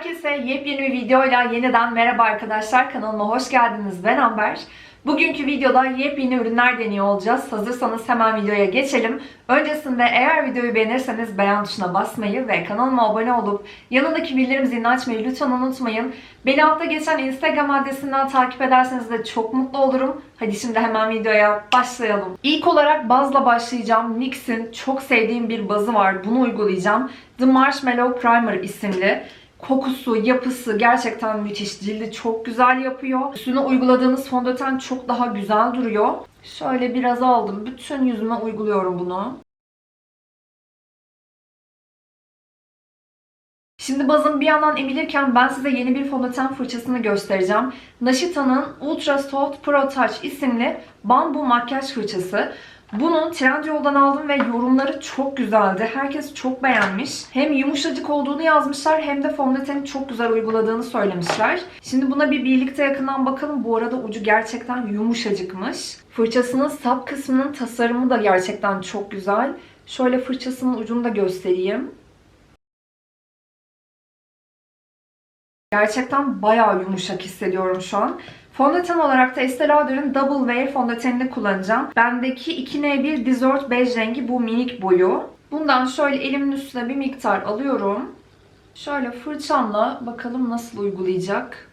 Herkese yepyeni bir videoyla yeniden merhaba arkadaşlar. Kanalıma hoş geldiniz. Ben Amber. Bugünkü videoda yepyeni ürünler deniyor olacağız. Hazırsanız hemen videoya geçelim. Öncesinde eğer videoyu beğenirseniz beğen tuşuna basmayı ve kanalıma abone olup yanındaki bildirim zilini açmayı lütfen unutmayın. Beni altta geçen Instagram adresinden takip ederseniz de çok mutlu olurum. Hadi şimdi hemen videoya başlayalım. İlk olarak bazla başlayacağım. NYX'in çok sevdiğim bir bazı var. Bunu uygulayacağım. The Marshmallow Primer isimli. Kokusu, yapısı gerçekten müthiş. Cildi çok güzel yapıyor. Üstüne uyguladığınız fondöten çok daha güzel duruyor. Şöyle biraz aldım. Bütün yüzüme uyguluyorum bunu. Şimdi bazım bir yandan emilirken ben size yeni bir fondöten fırçasını göstereceğim. Nashita'nın Ultra Soft Pro Touch isimli bambu makyaj fırçası. Bunu Trendyol'dan aldım ve yorumları çok güzeldi. Herkes çok beğenmiş. Hem yumuşacık olduğunu yazmışlar hem de fondöteni çok güzel uyguladığını söylemişler. Şimdi buna bir birlikte yakından bakalım. Bu arada ucu gerçekten yumuşacıkmış. Fırçasının sap kısmının tasarımı da gerçekten çok güzel. Şöyle fırçasının ucunu da göstereyim. Gerçekten bayağı yumuşak hissediyorum şu an. Fondöten olarak da Estee Lauder'ın Double Wear fondötenini kullanacağım. Bendeki 2N1 Dessert Beige rengi bu minik boyu. Bundan şöyle elimin üstüne bir miktar alıyorum. Şöyle fırçamla bakalım nasıl uygulayacak.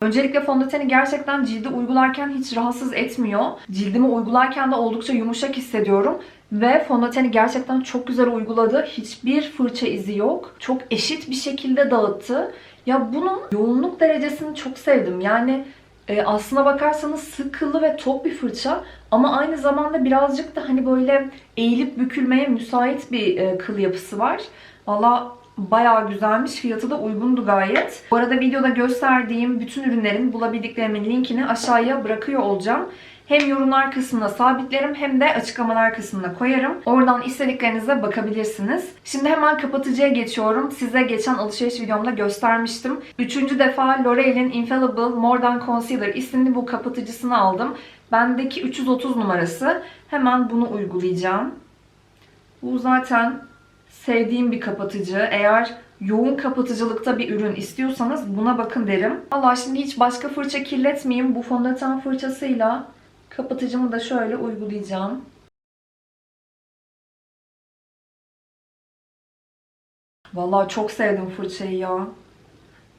Öncelikle fondöteni gerçekten cilde uygularken hiç rahatsız etmiyor. Cildime uygularken de oldukça yumuşak hissediyorum. Ve fondöteni gerçekten çok güzel uyguladı. Hiçbir fırça izi yok. Çok eşit bir şekilde dağıttı. Ya bunun yoğunluk derecesini çok sevdim. Yani e, aslına bakarsanız sık kıllı ve top bir fırça. Ama aynı zamanda birazcık da hani böyle eğilip bükülmeye müsait bir e, kıl yapısı var. Valla Bayağı güzelmiş. Fiyatı da uygundu gayet. Bu arada videoda gösterdiğim bütün ürünlerin bulabildiklerimin linkini aşağıya bırakıyor olacağım. Hem yorumlar kısmına sabitlerim hem de açıklamalar kısmına koyarım. Oradan istediklerinize bakabilirsiniz. Şimdi hemen kapatıcıya geçiyorum. Size geçen alışveriş videomda göstermiştim. Üçüncü defa L'Oreal'in Infallible More Than Concealer isimli bu kapatıcısını aldım. Bendeki 330 numarası. Hemen bunu uygulayacağım. Bu zaten sevdiğim bir kapatıcı. Eğer yoğun kapatıcılıkta bir ürün istiyorsanız buna bakın derim. Allah şimdi hiç başka fırça kirletmeyeyim. Bu fondöten fırçasıyla kapatıcımı da şöyle uygulayacağım. Vallahi çok sevdim fırçayı ya.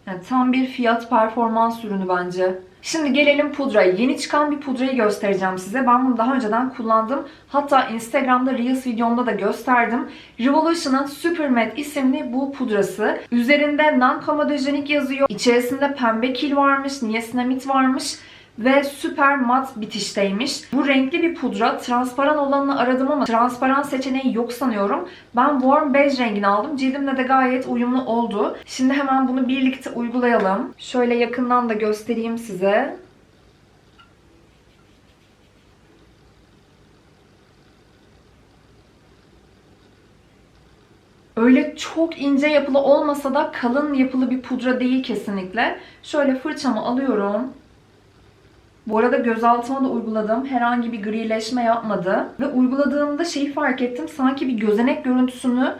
Yani tam bir fiyat performans ürünü bence. Şimdi gelelim pudraya. Yeni çıkan bir pudrayı göstereceğim size. Ben bunu daha önceden kullandım. Hatta Instagram'da Reels videomda da gösterdim. Revolution'ın Super Matte isimli bu pudrası. Üzerinde non-comedogenic yazıyor. İçerisinde pembe kil varmış, niacinamid varmış ve süper mat bitişteymiş. Bu renkli bir pudra. Transparan olanını aradım ama transparan seçeneği yok sanıyorum. Ben warm beige rengini aldım. Cildimle de gayet uyumlu oldu. Şimdi hemen bunu birlikte uygulayalım. Şöyle yakından da göstereyim size. Öyle çok ince yapılı olmasa da kalın yapılı bir pudra değil kesinlikle. Şöyle fırçamı alıyorum. Bu arada gözaltıma da uyguladım. Herhangi bir grileşme yapmadı. Ve uyguladığımda şeyi fark ettim. Sanki bir gözenek görüntüsünü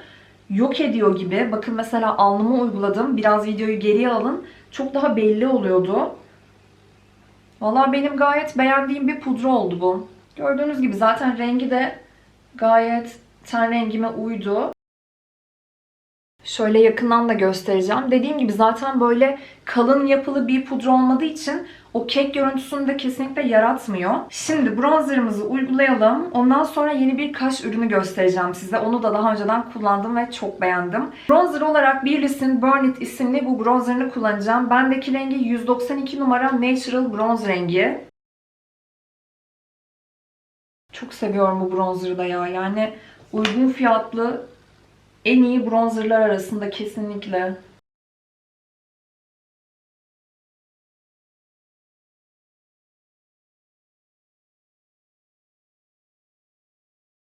yok ediyor gibi. Bakın mesela alnıma uyguladım. Biraz videoyu geriye alın. Çok daha belli oluyordu. Valla benim gayet beğendiğim bir pudra oldu bu. Gördüğünüz gibi zaten rengi de gayet ten rengime uydu. Şöyle yakından da göstereceğim. Dediğim gibi zaten böyle kalın yapılı bir pudra olmadığı için o kek görüntüsünü de kesinlikle yaratmıyor. Şimdi bronzerımızı uygulayalım. Ondan sonra yeni bir kaş ürünü göstereceğim size. Onu da daha önceden kullandım ve çok beğendim. Bronzer olarak Billie's'in Burn It isimli bu bronzerini kullanacağım. Bendeki rengi 192 numara Natural Bronze rengi. Çok seviyorum bu bronzerı da ya. Yani uygun fiyatlı en iyi bronzerlar arasında kesinlikle.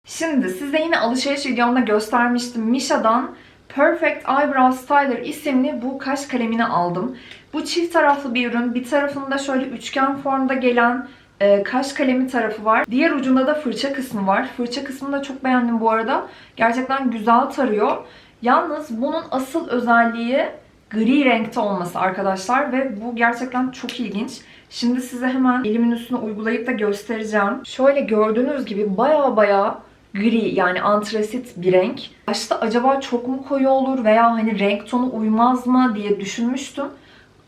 Şimdi size yine alışveriş videomda göstermiştim. Misha'dan Perfect Eyebrow Styler isimli bu kaş kalemini aldım. Bu çift taraflı bir ürün. Bir tarafında şöyle üçgen formda gelen e, kaş kalemi tarafı var. Diğer ucunda da fırça kısmı var. Fırça kısmını da çok beğendim bu arada. Gerçekten güzel tarıyor. Yalnız bunun asıl özelliği gri renkte olması arkadaşlar ve bu gerçekten çok ilginç. Şimdi size hemen elimin üstüne uygulayıp da göstereceğim. Şöyle gördüğünüz gibi baya baya gri yani antrasit bir renk. Başta acaba çok mu koyu olur veya hani renk tonu uymaz mı diye düşünmüştüm.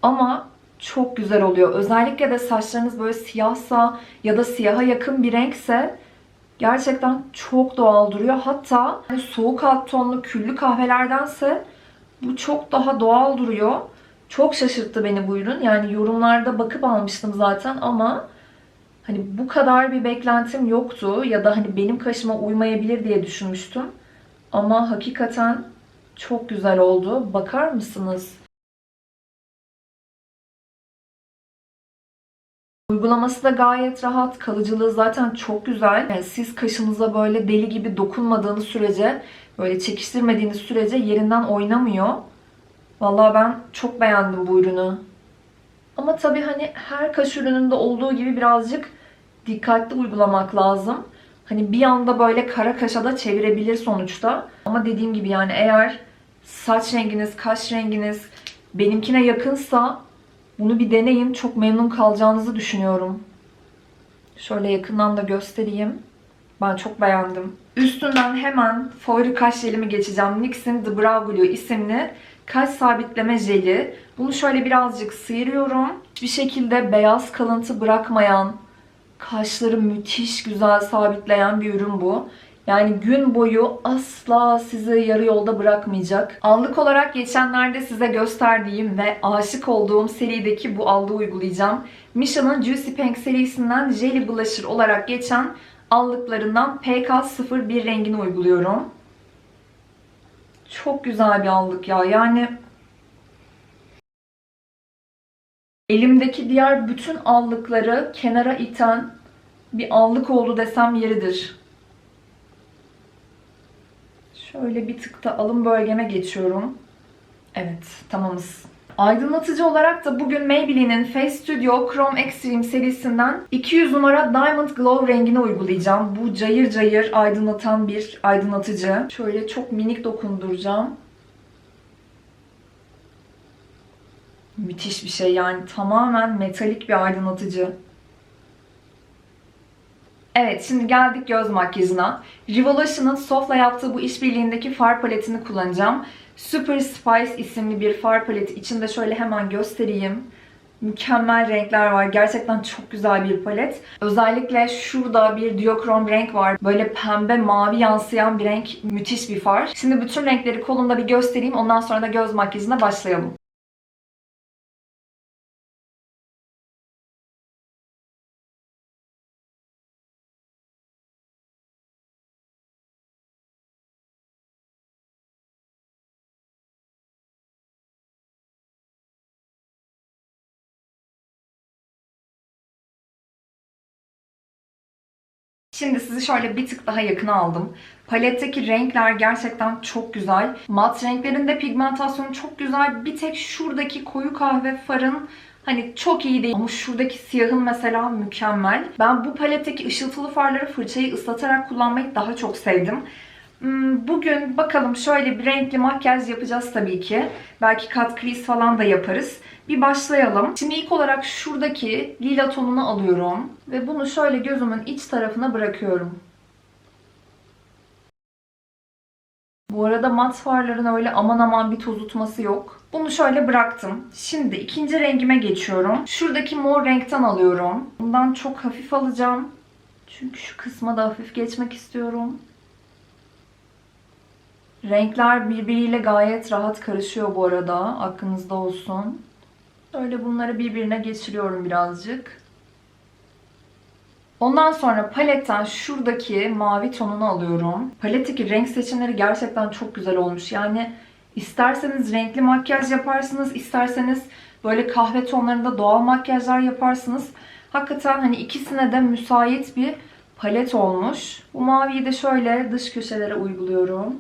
Ama çok güzel oluyor. Özellikle de saçlarınız böyle siyahsa ya da siyaha yakın bir renkse gerçekten çok doğal duruyor. Hatta hani soğuk alt tonlu küllü kahvelerdense bu çok daha doğal duruyor. Çok şaşırttı beni bu ürün. Yani yorumlarda bakıp almıştım zaten ama hani bu kadar bir beklentim yoktu ya da hani benim kaşıma uymayabilir diye düşünmüştüm. Ama hakikaten çok güzel oldu. Bakar mısınız? Uygulaması da gayet rahat. Kalıcılığı zaten çok güzel. Yani siz kaşınıza böyle deli gibi dokunmadığınız sürece, böyle çekiştirmediğiniz sürece yerinden oynamıyor. Vallahi ben çok beğendim bu ürünü. Ama tabii hani her kaş ürününde olduğu gibi birazcık dikkatli uygulamak lazım. Hani bir anda böyle kara kaşa da çevirebilir sonuçta. Ama dediğim gibi yani eğer saç renginiz, kaş renginiz benimkine yakınsa bunu bir deneyin. Çok memnun kalacağınızı düşünüyorum. Şöyle yakından da göstereyim. Ben çok beğendim. Üstünden hemen favori kaş jelimi geçeceğim. NYX'in The Brow Glue isimli kaş sabitleme jeli. Bunu şöyle birazcık sıyırıyorum. Bir şekilde beyaz kalıntı bırakmayan, kaşları müthiş güzel sabitleyen bir ürün bu. Yani gün boyu asla sizi yarı yolda bırakmayacak. Anlık olarak geçenlerde size gösterdiğim ve aşık olduğum serideki bu allığı uygulayacağım. Misha'nın Juicy Pink serisinden Jelly Blusher olarak geçen allıklarından PK01 rengini uyguluyorum. Çok güzel bir allık ya. Yani elimdeki diğer bütün allıkları kenara iten bir allık oldu desem yeridir. Şöyle bir tık da alın bölgeme geçiyorum. Evet, tamamız. Aydınlatıcı olarak da bugün Maybelline'in Face Studio Chrome Extreme serisinden 200 numara Diamond Glow rengini uygulayacağım. Bu cayır cayır aydınlatan bir aydınlatıcı. Şöyle çok minik dokunduracağım. Müthiş bir şey yani tamamen metalik bir aydınlatıcı. Evet şimdi geldik göz makyajına. Revolution'ın Soft'la yaptığı bu işbirliğindeki far paletini kullanacağım. Super Spice isimli bir far paleti. İçinde şöyle hemen göstereyim. Mükemmel renkler var. Gerçekten çok güzel bir palet. Özellikle şurada bir diokrom renk var. Böyle pembe mavi yansıyan bir renk. Müthiş bir far. Şimdi bütün renkleri kolumda bir göstereyim. Ondan sonra da göz makyajına başlayalım. Şimdi sizi şöyle bir tık daha yakına aldım. Paletteki renkler gerçekten çok güzel. Mat renklerin de pigmentasyonu çok güzel. Bir tek şuradaki koyu kahve farın Hani çok iyi değil ama şuradaki siyahın mesela mükemmel. Ben bu paletteki ışıltılı farları fırçayı ıslatarak kullanmayı daha çok sevdim. Hmm, Bugün bakalım şöyle bir renkli makyaj yapacağız tabii ki. Belki kat crease falan da yaparız. Bir başlayalım. Şimdi ilk olarak şuradaki lila tonunu alıyorum. Ve bunu şöyle gözümün iç tarafına bırakıyorum. Bu arada mat farların öyle aman aman bir tozutması yok. Bunu şöyle bıraktım. Şimdi ikinci rengime geçiyorum. Şuradaki mor renkten alıyorum. Bundan çok hafif alacağım. Çünkü şu kısma da hafif geçmek istiyorum. Renkler birbiriyle gayet rahat karışıyor bu arada. Aklınızda olsun. Şöyle bunları birbirine geçiriyorum birazcık. Ondan sonra paletten şuradaki mavi tonunu alıyorum. Paletteki renk seçimleri gerçekten çok güzel olmuş. Yani isterseniz renkli makyaj yaparsınız, isterseniz böyle kahve tonlarında doğal makyajlar yaparsınız. Hakikaten hani ikisine de müsait bir palet olmuş. Bu maviyi de şöyle dış köşelere uyguluyorum.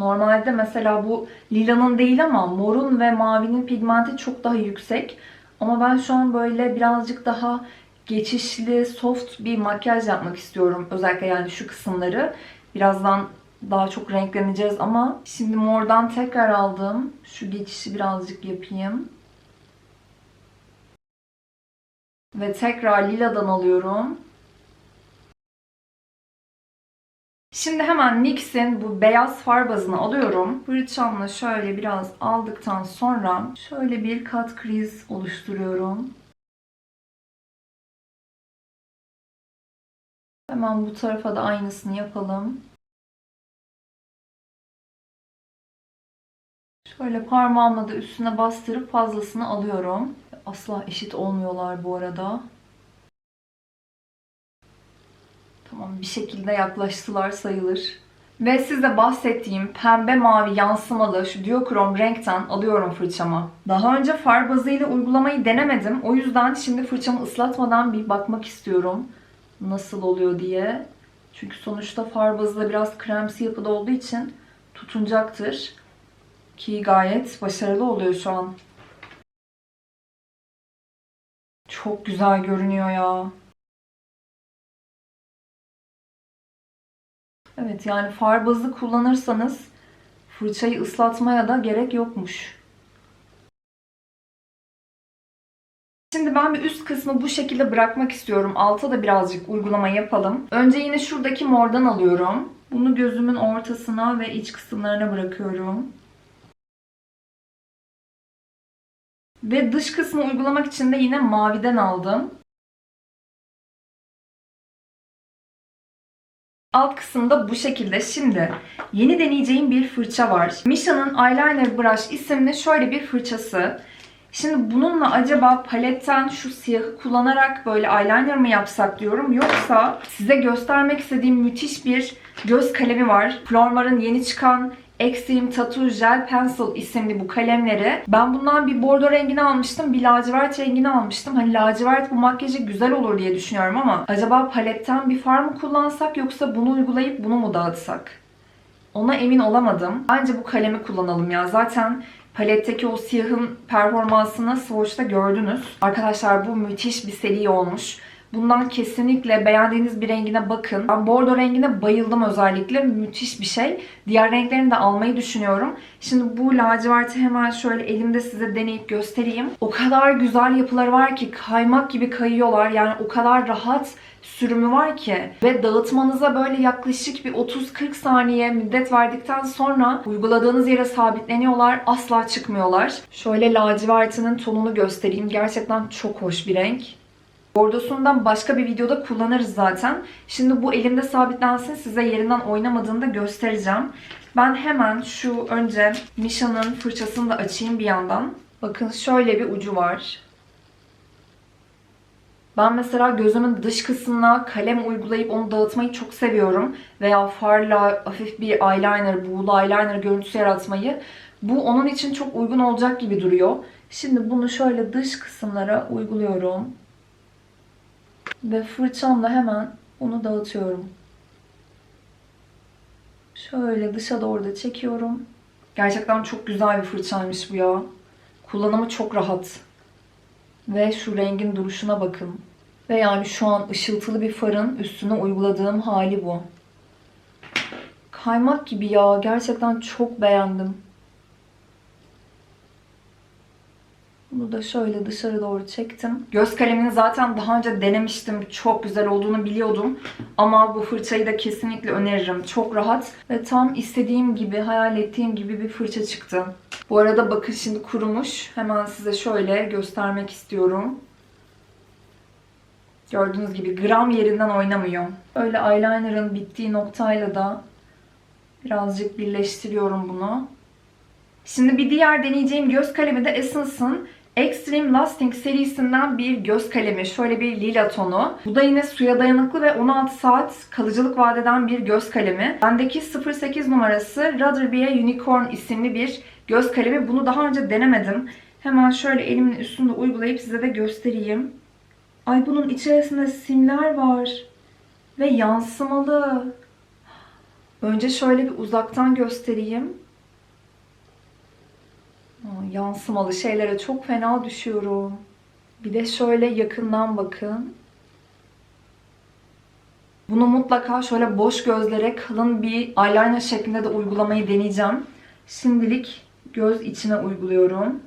Normalde mesela bu lilanın değil ama morun ve mavinin pigmenti çok daha yüksek. Ama ben şu an böyle birazcık daha geçişli, soft bir makyaj yapmak istiyorum. Özellikle yani şu kısımları. Birazdan daha çok renkleneceğiz ama şimdi mordan tekrar aldım. Şu geçişi birazcık yapayım. Ve tekrar liladan alıyorum. Şimdi hemen NYX'in bu beyaz far bazını alıyorum. Fırçamla şöyle biraz aldıktan sonra şöyle bir kat kriz oluşturuyorum. Hemen bu tarafa da aynısını yapalım. Şöyle parmağımla da üstüne bastırıp fazlasını alıyorum. Asla eşit olmuyorlar bu arada. Tamam bir şekilde yaklaştılar sayılır. Ve size bahsettiğim pembe mavi yansımalı şu duokrom renkten alıyorum fırçama. Daha önce far bazıyla uygulamayı denemedim. O yüzden şimdi fırçamı ıslatmadan bir bakmak istiyorum. Nasıl oluyor diye. Çünkü sonuçta far bazı da biraz kremsi yapıda olduğu için tutunacaktır. Ki gayet başarılı oluyor şu an. Çok güzel görünüyor ya. Evet yani far bazı kullanırsanız fırçayı ıslatmaya da gerek yokmuş. Şimdi ben bir üst kısmı bu şekilde bırakmak istiyorum. Alta da birazcık uygulama yapalım. Önce yine şuradaki mordan alıyorum. Bunu gözümün ortasına ve iç kısımlarına bırakıyorum. Ve dış kısmı uygulamak için de yine maviden aldım. Alt kısımda bu şekilde. Şimdi yeni deneyeceğim bir fırça var. Misha'nın Eyeliner Brush isimli şöyle bir fırçası. Şimdi bununla acaba paletten şu siyahı kullanarak böyle eyeliner mı yapsak diyorum. Yoksa size göstermek istediğim müthiş bir göz kalemi var. Flormar'ın yeni çıkan Extreme Tattoo Gel Pencil isimli bu kalemleri. Ben bundan bir bordo rengini almıştım. Bir lacivert rengini almıştım. Hani lacivert bu makyajı güzel olur diye düşünüyorum ama acaba paletten bir far mı kullansak yoksa bunu uygulayıp bunu mu dağıtsak? Ona emin olamadım. Bence bu kalemi kullanalım ya. Zaten paletteki o siyahın performansını Swatch'ta gördünüz. Arkadaşlar bu müthiş bir seri olmuş. Bundan kesinlikle beğendiğiniz bir rengine bakın. Ben bordo rengine bayıldım özellikle. Müthiş bir şey. Diğer renklerini de almayı düşünüyorum. Şimdi bu laciverti hemen şöyle elimde size deneyip göstereyim. O kadar güzel yapıları var ki kaymak gibi kayıyorlar. Yani o kadar rahat sürümü var ki ve dağıtmanıza böyle yaklaşık bir 30-40 saniye müddet verdikten sonra uyguladığınız yere sabitleniyorlar. Asla çıkmıyorlar. Şöyle lacivertinin tonunu göstereyim. Gerçekten çok hoş bir renk. Bordosundan başka bir videoda kullanırız zaten. Şimdi bu elimde sabitlensin. Size yerinden oynamadığını da göstereceğim. Ben hemen şu önce Misha'nın fırçasını da açayım bir yandan. Bakın şöyle bir ucu var. Ben mesela gözümün dış kısmına kalem uygulayıp onu dağıtmayı çok seviyorum. Veya farla hafif bir eyeliner, buğulu eyeliner görüntüsü yaratmayı. Bu onun için çok uygun olacak gibi duruyor. Şimdi bunu şöyle dış kısımlara uyguluyorum. Ve fırçamla hemen onu dağıtıyorum. Şöyle dışa doğru da çekiyorum. Gerçekten çok güzel bir fırçaymış bu ya. Kullanımı çok rahat. Ve şu rengin duruşuna bakın. Ve yani şu an ışıltılı bir farın üstüne uyguladığım hali bu. Kaymak gibi ya. Gerçekten çok beğendim. Bunu da şöyle dışarı doğru çektim. Göz kalemini zaten daha önce denemiştim. Çok güzel olduğunu biliyordum. Ama bu fırçayı da kesinlikle öneririm. Çok rahat ve tam istediğim gibi, hayal ettiğim gibi bir fırça çıktı. Bu arada bakın şimdi kurumuş. Hemen size şöyle göstermek istiyorum. Gördüğünüz gibi gram yerinden oynamıyor. Öyle eyeliner'ın bittiği noktayla da birazcık birleştiriyorum bunu. Şimdi bir diğer deneyeceğim göz kalemi de Essence'ın Extreme Lasting serisinden bir göz kalemi. Şöyle bir lila tonu. Bu da yine suya dayanıklı ve 16 saat kalıcılık vadeden bir göz kalemi. Bendeki 08 numarası Rather Be a Unicorn isimli bir göz kalemi. Bunu daha önce denemedim. Hemen şöyle elimin üstünde uygulayıp size de göstereyim. Ay bunun içerisinde simler var. Ve yansımalı. Önce şöyle bir uzaktan göstereyim. Yansımalı şeylere çok fena düşüyorum. Bir de şöyle yakından bakın. Bunu mutlaka şöyle boş gözlere kalın bir eyeliner şeklinde de uygulamayı deneyeceğim. Şimdilik göz içine uyguluyorum.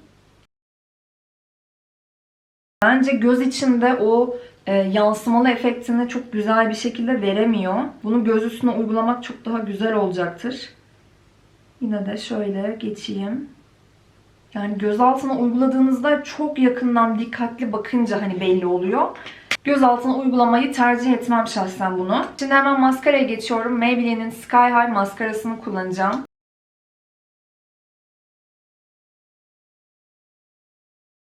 Bence göz içinde o e, yansımalı efektini çok güzel bir şekilde veremiyor. Bunu göz üstüne uygulamak çok daha güzel olacaktır. Yine de şöyle geçeyim. Yani göz altına uyguladığınızda çok yakından dikkatli bakınca hani belli oluyor. Göz altına uygulamayı tercih etmem şahsen bunu. Şimdi hemen maskaraya geçiyorum. Maybelline'in Sky High maskarasını kullanacağım.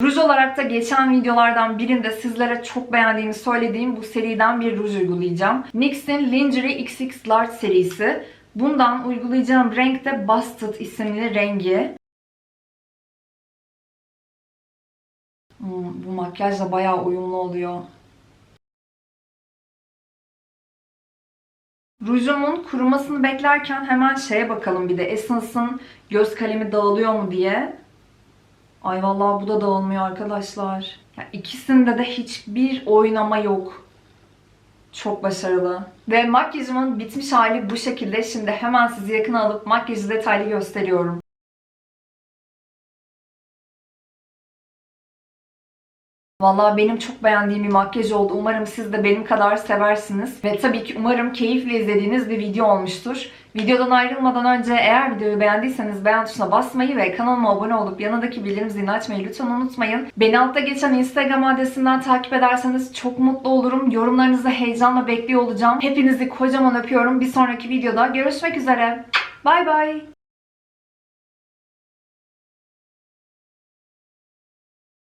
Ruj olarak da geçen videolardan birinde sizlere çok beğendiğimi söylediğim bu seriden bir ruj uygulayacağım. NYX'in Lingerie XX Large serisi. Bundan uygulayacağım renk de Busted isimli rengi. Hmm, bu makyajla bayağı uyumlu oluyor. Rujumun kurumasını beklerken hemen şeye bakalım bir de Essence'ın göz kalemi dağılıyor mu diye. Ay vallahi bu da dağılmıyor arkadaşlar. Ya ikisinde de hiçbir oynama yok. Çok başarılı. Ve makyajımın bitmiş hali bu şekilde. Şimdi hemen sizi yakına alıp makyajı detaylı gösteriyorum. Vallahi benim çok beğendiğim bir makyaj oldu. Umarım siz de benim kadar seversiniz. Ve tabii ki umarım keyifle izlediğiniz bir video olmuştur. Videodan ayrılmadan önce eğer videoyu beğendiyseniz beğen tuşuna basmayı ve kanalıma abone olup yanındaki bildirim zilini açmayı lütfen unutmayın. Beni altta geçen Instagram adresinden takip ederseniz çok mutlu olurum. Yorumlarınızı heyecanla bekliyor olacağım. Hepinizi kocaman öpüyorum. Bir sonraki videoda görüşmek üzere. Bay bay.